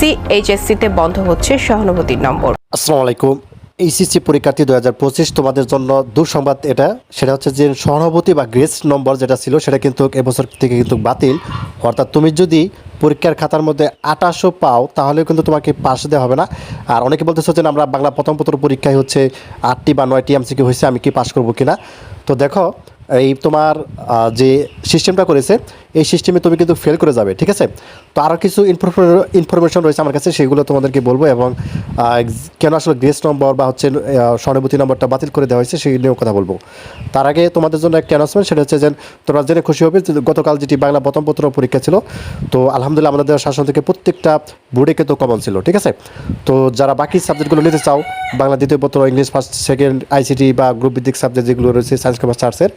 SSC, এইচএসসিতে বন্ধ হচ্ছে সহানুভূতির নম্বর। আসসালামু আলাইকুম। এইচএসসি পরীক্ষার্থী দু হাজার পঁচিশ, তোমাদের জন্য দুঃসংবাদ এটা। সেটা হচ্ছে যে সহানুভূতি বা গ্রেস নম্বর যেটা ছিল, সেটা কিন্তু এবছর থেকে কিন্তু বাতিল। অর্থাৎ তুমি যদি পরীক্ষার খাতার মধ্যে আটাশো পাও, তাহলেও কিন্তু তোমাকে পাশ দেওয়া হবে না। আর অনেকে বলতেছে যে আমরা বাংলা প্রথম পত্র পরীক্ষায় হচ্ছে আটটি বা নয়টি এমসিকিউ হয়েছে, আমি কি পাশ করব কিনা? তো দেখো এই তোমার যে সিস্টেমটা করেছে, এই সিস্টেমে তুমি কিন্তু ফেল করে যাবে, ঠিক আছে? তো আরও কিছু ইনফরমেশন রয়েছে আমার কাছে, সেগুলো তোমাদেরকে বলব এবং কেন আসলে গ্রেস নম্বর বা হচ্ছে সহানুভূতি নম্বরটা বাতিল করে দেওয়া হয়েছে, সেই নিয়েও কথা বলব। তার আগে তোমাদের জন্য একটা অ্যানাউন্সমেন্ট সেটা হচ্ছে যে, তোমরা জেনে খুশি হবে গতকাল যেটি বাংলা প্রথম পত্র পরীক্ষা ছিল, তো আলহামদুলিল্লাহ আমাদের শাসন থেকে প্রত্যেকটা বোর্ডে কিন্তু কমন ছিল, ঠিক আছে? তো যারা বাকি সাবজেক্টগুলো নিতে চাও, বাংলা দ্বিতীয় পত্র ইংলিশ ফার্স্ট সেকেন্ড আইসিটি বা গ্রুপ ভিত্তিক সাবজেক্ট যেগুলো রয়েছে সায়েন্স কমার্স আর্টসের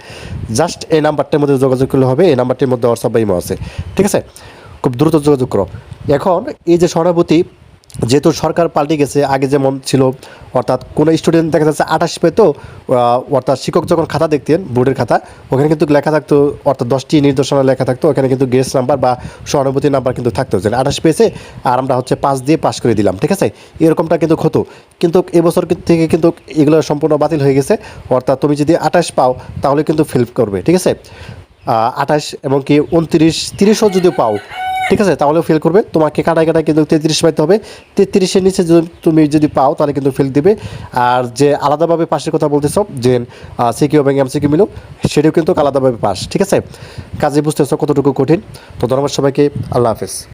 জাস্ট এই নাম্বারটির মধ্যে যোগাযোগ করলে হবে, এই নাম্বারটির মধ্যে হোয়াটসঅ্যাপ বা ইমো আছে। ঠিক আছে? খুব দ্রুত যোগাযোগ করো। এখন এই যে সহানুভূতি যেহেতু সরকার পাল্টে গেছে, আগে যেমন ছিল, অর্থাৎ কোনো স্টুডেন্ট দেখা যাচ্ছে আঠাশ পেত অর্থাৎ শিক্ষক যখন খাতা দেখতেন, বোর্ডের খাতা, ওখানে কিন্তু লেখা থাকতো, অর্থাৎ দশটি নির্দেশনা লেখা থাকতো, ওখানে কিন্তু গ্রেস নাম্বার বা সহানুভূতি নাম্বার কিন্তু থাকতো। যে আঠাশ পেয়েছে, আর আমরা হচ্ছে পাঁচ দিয়ে পাস করে দিলাম, ঠিক আছে? এরকমটা কিন্তু হতো। কিন্তু এবছর থেকে কিন্তু এগুলো সম্পূর্ণ বাতিল হয়ে গেছে, অর্থাৎ তুমি যদি আঠাশ পাও, তাহলে কিন্তু ফিল করবে, ঠিক আছে? আঠাশ এবং কি উনত্রিশ, তিরিশও যদি পাও ঠিক আছে তাহলেও ফেল করবে। তোমাকে কাটায় কাটায় কিন্তু তেত্রিশ পাইতে হবে। তেত্রিশের নিচে যদি তুমি যদি পাও, তাহলে কিন্তু ফেল দিবে। আর যে আলাদাভাবে পাশের কথা বলতেছ, যে সিকিউ এবং এমসিকিউ মিলো সেটিও কিন্তু আলাদাভাবে পাস, ঠিক আছে? কাজে বুঝতেছ কতটুকু কঠিন। তো ধন্যবাদ সবাইকে, আল্লাহ হাফেজ।